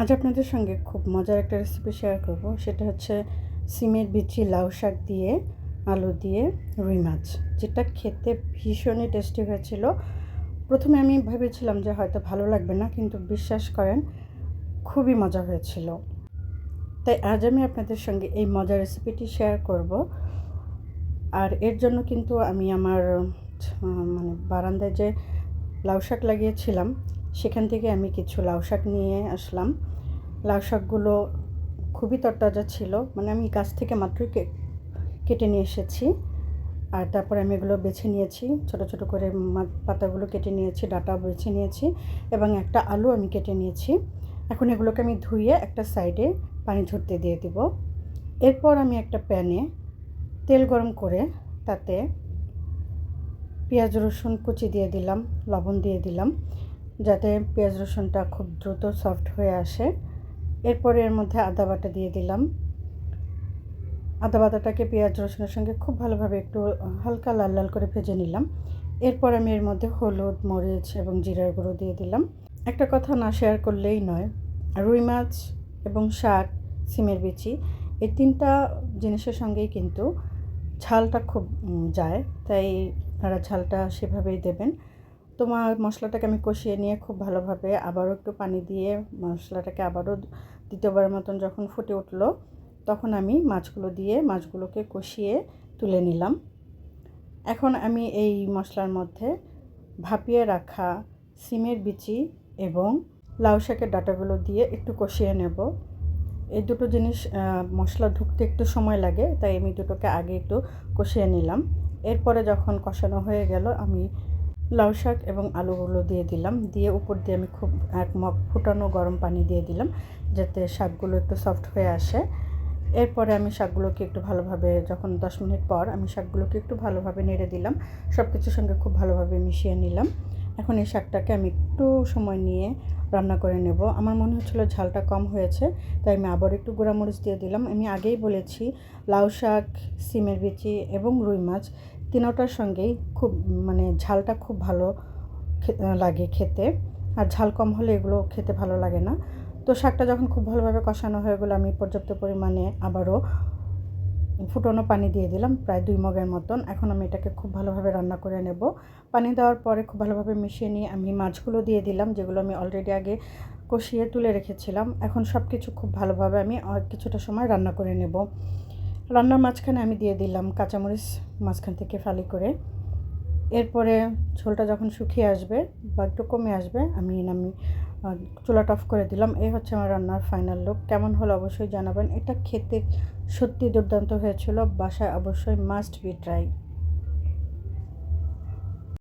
আজ আপনাদের সঙ্গে খুব মজার একটা রেসিপি শেয়ার করব। সেটা হচ্ছে সিমের বিচি লাউ শাক দিয়ে, আলু দিয়ে রুই মাছ, যেটা খেতে ভীষণই টেস্টি হয়েছিল। প্রথমে আমি ভেবেছিলাম যে হয়তো ভালো লাগবে না, কিন্তু বিশ্বাস করেন, খুবই মজা হয়েছিল। তাই আজ আমি আপনাদের সঙ্গে এই মজার রেসিপিটি শেয়ার করব। আর এর জন্য কিন্তু আমি আমার মানে বারান্দায় যে লাউ শাক লাগিয়েছিলাম সেখান থেকে আমি কিছু লাউ শাক নিয়ে আসলাম। লাউ শাকগুলো খুবই তরতাজা ছিল মানে আমি গাছ থেকে মাত্রই কেটে নিয়ে এসেছি। আর তারপরে আমি এগুলো বেছে নিয়েছি, ছোট ছোট করে পাতাগুলো কেটে নিয়েছি, ডাটা বেছে নিয়েছি এবং একটা আলু আমি কেটে নিয়েছি। এখন এগুলোকে আমি ধুয়ে একটা সাইডে পানি ঝরতে দিয়ে দিব। এরপর আমি একটা প্যানে তেল গরম করে তাতে পেঁয়াজ রসুন কুচি দিয়ে দিলাম, লবণ দিয়ে দিলাম। যাতে পেঁয়াজ রসুনটা খুব দ্রুত সফট হয়ে আসে। এরপরে এর মধ্যে আদা বাটা দিয়ে দিলাম। আদা বাটাটাকে পেঁয়াজ রসুনের সঙ্গে খুব ভালোভাবে একটু হালকা লাল লাল করে ভেজে নিলাম। এরপর আমি এর মধ্যে হলুদ, মরিচ এবং জিরার গুঁড়ো দিয়ে দিলাম। একটা কথা না শেয়ার করলেই নয়, রুই মাছ এবং শাক, সিমের বিচি, এই তিনটা জিনিসের সঙ্গেই কিন্তু ঝালটা খুব যায়। তাই আপনারা ঝালটা সেভাবেই দেবেন। তোমার মশলাটাকে আমি কষিয়ে নিয়ে খুব ভালোভাবে আবারও একটু পানি দিয়ে মশলাটাকে আবারও দ্বিতীয়বারের মতন যখন ফুটে উঠল, তখন আমি মাছগুলো দিয়ে মাছগুলোকে কষিয়ে তুলে নিলাম। এখন আমি এই মশলার মধ্যে ভাপিয়ে রাখা সিমের বিচি এবং লাউ শাকের ডাটাগুলো দিয়ে একটু কষিয়ে নেব। এই দুটো জিনিস মশলা ঢুকতে একটু সময় লাগে, তাই আমি দুটোকে আগে একটু কষিয়ে নিলাম। এরপরে যখন কষানো হয়ে গেল, আমি লাউ শাক এবং আলুগুলো দিয়ে দিলাম। দিয়ে উপর দিয়ে আমি খুব এক মগ ফুটানো গরম পানি দিয়ে দিলাম, যাতে শাকগুলো একটু সফট হয়ে আসে। এরপরে আমি শাকগুলোকে একটু ভালোভাবে, যখন দশ মিনিট পর আমি শাকগুলোকে একটু ভালোভাবে নেড়ে দিলাম সব কিছুর সঙ্গে খুব ভালোভাবে মিশিয়ে নিলাম। এখন এই শাকটাকে আমি একটু সময় নিয়ে রান্না করে নেব। আমার মনে হচ্ছিল ঝালটা কম হয়েছে, তাই আমি আবার একটু গুঁড়ামরিচ দিয়ে দিলাম। আমি আগেই বলেছি, লাউ শাক, সিমের বিচি এবং রুই মাছ তিনোটার সঙ্গেই খুব মানে ঝালটা খুব ভালো লাগে খেতে। আর ঝাল কম হলে এগুলো খেতে ভালো লাগে না। তো শাকটা যখন খুব ভালোভাবে কষানো হয়ে গেলো, আমি পর্যাপ্ত পরিমাণে আবারও ফুটনো পানি দিয়ে দিলাম, প্রায় দুই মগের মতন। এখন আমি এটাকে খুব ভালোভাবে রান্না করে নেব। পানি দেওয়ার পরে খুব ভালোভাবে মিশিয়ে নিয়ে আমি মাছগুলো দিয়ে দিলাম, যেগুলো আমি অলরেডি আগে কষিয়ে তুলে রেখেছিলাম। এখন সব কিছু খুব ভালোভাবে আমি কিছুটা সময় রান্না করে নেব। রান্নার মাঝখানে আমি দিয়ে দিলাম কাঁচামরিচ মাঝখান থেকে ফালি করে। এরপরে ঝোলটা যখন শুকিয়ে আসবে বা একটু কমে আসবে, আমি নামি চুলাটা অফ করে দিলাম। এই হচ্ছে আমার রান্নার ফাইনাল লুক কেমন হলো অবশ্যই জানাবেন। এটা খেতে সত্যি দুর্দান্ত হয়েছিল। বাসায় অবশ্যই মাস্ট বি ট্রাই